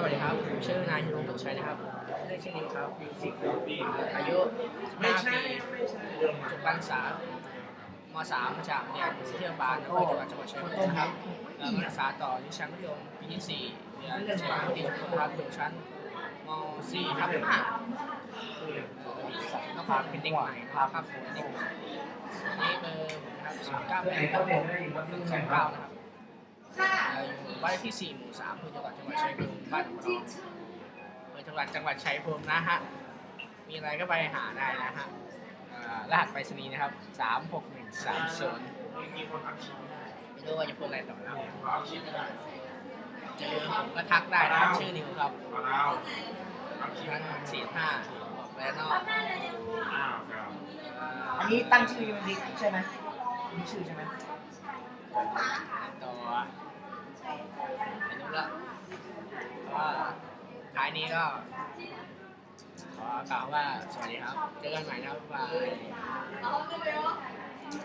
สวัสดีครับ ผมชื่อนายฮิโรบุชัยนะครับเรียกชื่อนี้ครับอายุ15ปีจบการศึกษาม3มาจากโรงเรียนเที่ยวบาลอำเภอจังหวัดจังหวัดชัยภูมินะครับแล้วมาศึกษาต่อที่ชั้นมัธยมปีที่ 4เรียนชั้นมัธยมครับอยู่ชั้นม .4 ทับ5ก็พาเป็นเด็กใหม่นะครับครับผมเด็กใหม่นี่เบอร์ผมนะครับ0 9 8 1 2 9นะครับเอ่ออยู่ บ้านเลขที่ 4 หมู่3อำเภอจังหวัดจังหวัดชัยภูมิบ้านของเราอำเภอจังหวัดจังหวัดชัยภูมินะฮะ มีอะไรก็ไปหาได้นะฮะเอ่อรหัสไปรษณีย์นะครับ 36130ไม่รู้ว่าจะพูดอะไรต่อแล้วเจอผมก็ทักได้นะครับชื่อนิวครับชั้นสี่ห้าแล้วนอกอันนี้ตั้งชื่อยูนิคใช่ไหมมีชื่อใช่ไหม ต่อไม่รู้ละก็ท้าย นี้ก็ขอกล่าวว่าสวัสดีครับ เจอกันใหม่นะครับบ๊ายบาย